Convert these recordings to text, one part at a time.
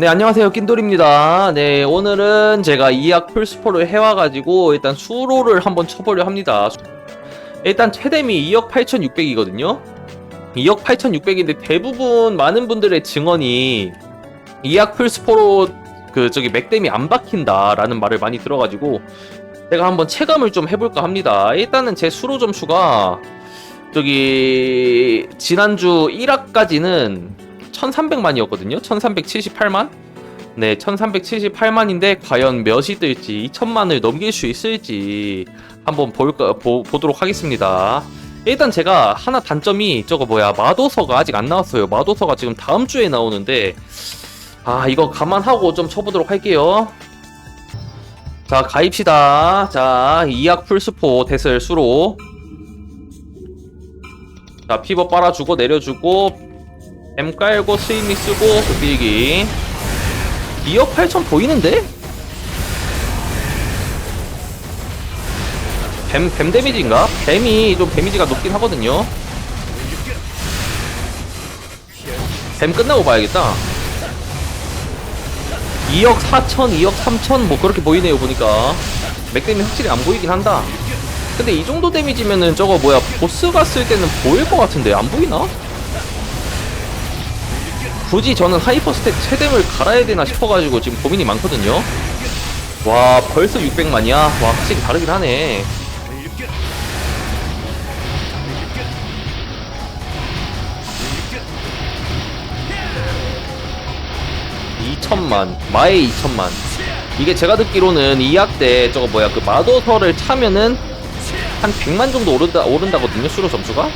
네, 안녕하세요. 낀돌입니다. 네, 오늘은 제가 이약 풀스포를 해와가지고 일단 수로를 한번 쳐보려 합니다. 일단 최대미 2억 8,600이거든요. 2억 8,600인데 대부분 많은 분들의 증언이 이약 풀스포로 그 저기 맥댐이 안 박힌다 라는 말을 많이 들어가지고 제가 한번 체감을 좀 해볼까 합니다. 일단은 제 수로 점수가 저기 지난주 1화까지는 1300만이었거든요. 1378만? 네, 1378만인데 과연 몇이 뜰지 2000만을 넘길 수 있을지 한번 볼까 보, 보도록 하겠습니다. 일단 제가 하나 단점이 저거 뭐야 마도서가 아직 안 나왔어요. 마도서가 지금 다음 주에 나오는데 아 이거 감안하고 좀 쳐보도록 할게요. 자 가입시다. 자 이약 풀스포 대슬 수로 자 피버 빨아주고 내려주고 뱀 깔고 스위미 쓰고 극빌기 2억 8천 보이는데? 뱀, 뱀 데미지인가? 뱀이 좀 데미지가 높긴 하거든요 뱀 끝나고 봐야겠다 2억 4천, 2억 3천 뭐 그렇게 보이네요 보니까 맥데미 확실히 안 보이긴 한다 근데 이 정도 데미지면은 저거 뭐야 보스 갔을 때는 보일 것 같은데 안 보이나? 굳이 저는 하이퍼 스탯 최댐을 갈아야 되나 싶어가지고 지금 고민이 많거든요. 와 벌써 600만이야. 와 확실히 다르긴 하네. 이천만 마에 2천만 이게 제가 듣기로는 이학 때 저거 뭐야 그 마도서를 차면은 한 100만 정도 오른다 오른다거든요 수로 점수가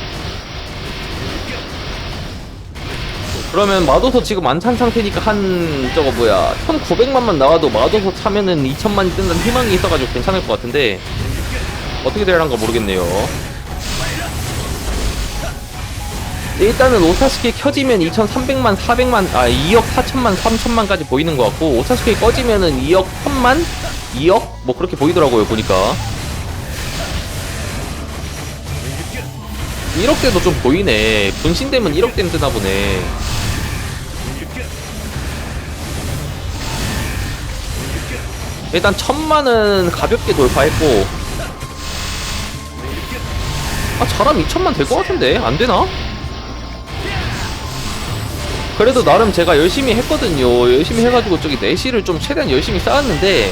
그러면 마도서 지금 안찬 상태니까 한 저거 뭐야 1900만만 나와도 마도서 차면은 2000만이 뜬다는 희망이 있어가지고 괜찮을 것 같은데 어떻게 될란가 모르겠네요. 일단은 오사스키 켜지면 2300만 400만 아 2억 4천만 3천만까지 보이는 것 같고 오사스키 꺼지면은 2억 1000만? 2억? 뭐 그렇게 보이더라고요 보니까. 1억대도 좀 보이네. 분신되면 1억대는 뜨나 보네 일단 천만은 가볍게 돌파했고. 아 잘하면 2천만 될 것 같은데? 안되나? 그래도 나름 제가 열심히 했거든요. 열심히 해가지고 저기 내실을 좀 최대한 열심히 쌓았는데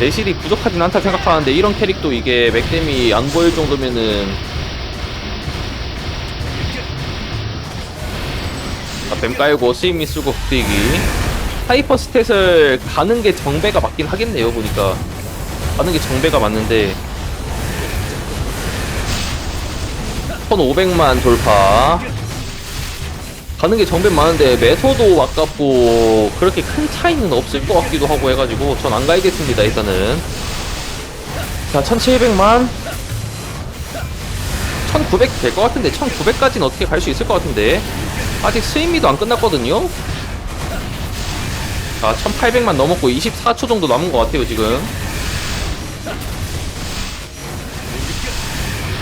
내실이 부족하진 않다 생각하는데 이런 캐릭도 이게 맥댐이 안 보일 정도면은 아, 뱀 깔고 스위미 쓰고 극대기 하이퍼 스탯을 가는 게 정배가 맞긴 하겠네요 보니까. 가는 게 정배가 맞는데. 1500만 돌파. 가는 게 정배 많은데 매소도 아깝고 그렇게 큰 차이는 없을 것 같기도 하고 해가지고 전 안 가야겠습니다 일단은. 자 1700만. 1900 될 것 같은데 1900까지는 어떻게 갈 수 있을 것 같은데. 아직 스위미도 안 끝났거든요 자 1800만 넘었고 24초 정도 남은 것 같아요 지금.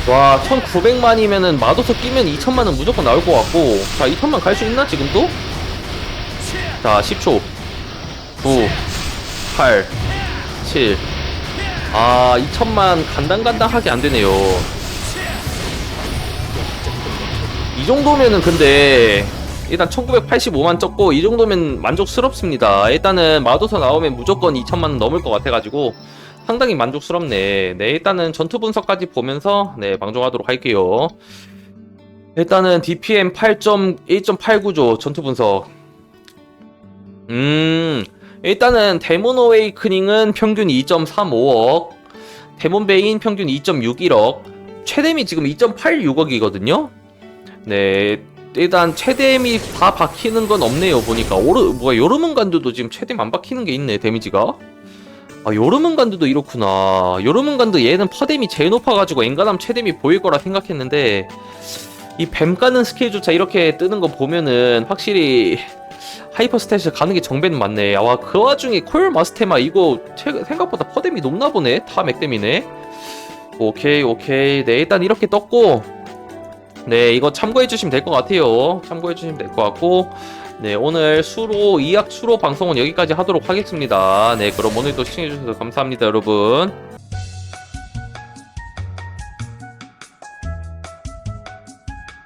와 1900만이면은 마도서 끼면 2000만은 무조건 나올 것 같고. 자 2000만 갈 수 있나 지금도? 자 10초. 9 8 7 아 2000만 간당간당하게 안되네요. 이 정도면은 근데 일단 1985만 쪘고 이 정도면 만족스럽습니다 일단은 마도서 나오면 무조건 2000만 넘을 것 같아가지고 상당히 만족스럽네. 네, 일단은 전투 분석까지 보면서 네, 방송하도록 할게요. 일단은 DPM 8.1.89조 전투 분석. 음, 일단은 데몬 어웨이크닝은 평균 2.35억, 데몬 베인 평균 2.61억, 최대미 지금 2.86억이거든요. 네, 일단 최대미 다 박히는 건 없네요. 보니까. 오르 뭐가 요르문간드도 지금 최대미 안 박히는 게 있네 데미지가. 아 요르문간드도 이렇구나. 요르문간드 얘는 퍼뎀이 제일 높아가지고 엔간함 최뎀이 보일 거라 생각했는데 이 뱀 까는 스킬조차 이렇게 뜨는 거 보면은 확실히 하이퍼 스탯을 가는 게 정배는 맞네. 와그 와중에 콜 마스테마 이거 최- 생각보다 퍼뎀이 높나 보네? 다 맥뎀이네. 오케이 오케이. 네 일단 이렇게 떴고 네, 이거 참고해 주시면 될 것 같아요. 참고해 주시면 될 것 같고, 네, 오늘 수로, 이약 수로 방송은 여기까지 하도록 하겠습니다. 네, 그럼 오늘도 시청해 주셔서 감사합니다, 여러분.